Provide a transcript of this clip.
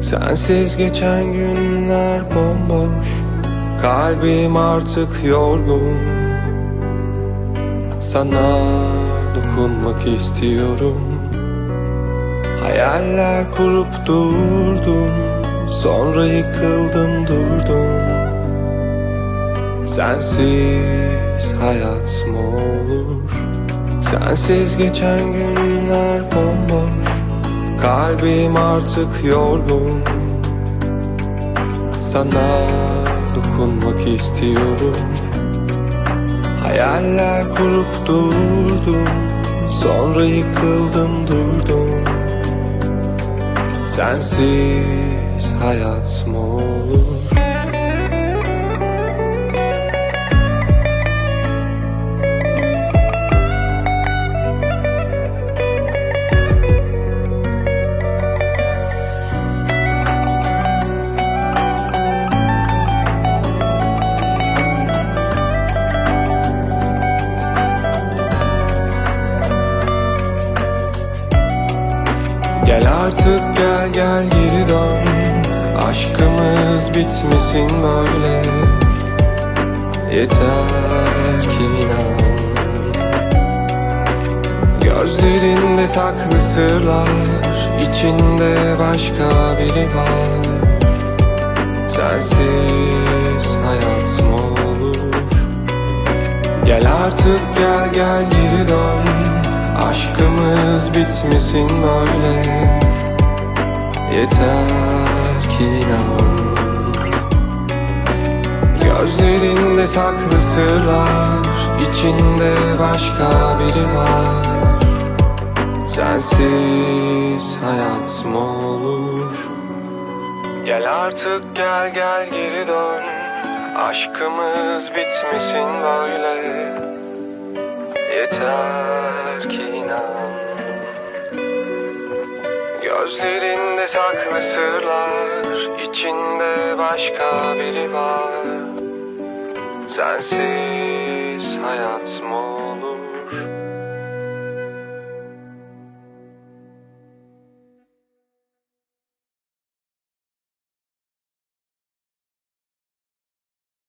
Sensiz geçen günler bomboş Kalbim artık yorgun. Sana dokunmak istiyorum. Hayaller kurup durdum Sonra yıkıldım durdum. Sensiz hayat mı olur? Sensiz geçen günler bomboş Kalbim artık yorgun. Sana dokunmak istiyorum. Hayaller kurup durdum. Sonra yıkıldım durdum. Sensiz hayat mı olur? Artık gel gel geri dön. Aşkımız bitmesin böyle. Yeter ki inan. Gözlerinde saklı sırlar içinde başka biri var. Sensiz hayat mı olur? Gel artık gel gel geri dön. Aşkımız bitmesin böyle Yeter ki inan. Gözlerinde saklı sırlar içinde başka biri var. Sensiz hayat mı olur? Gel artık gel gel geri dön. Aşkımız bitmesin böyle. Yeter ki inan Gözlerinde saklı sırlar içinde başka biri var. Sensiz hayat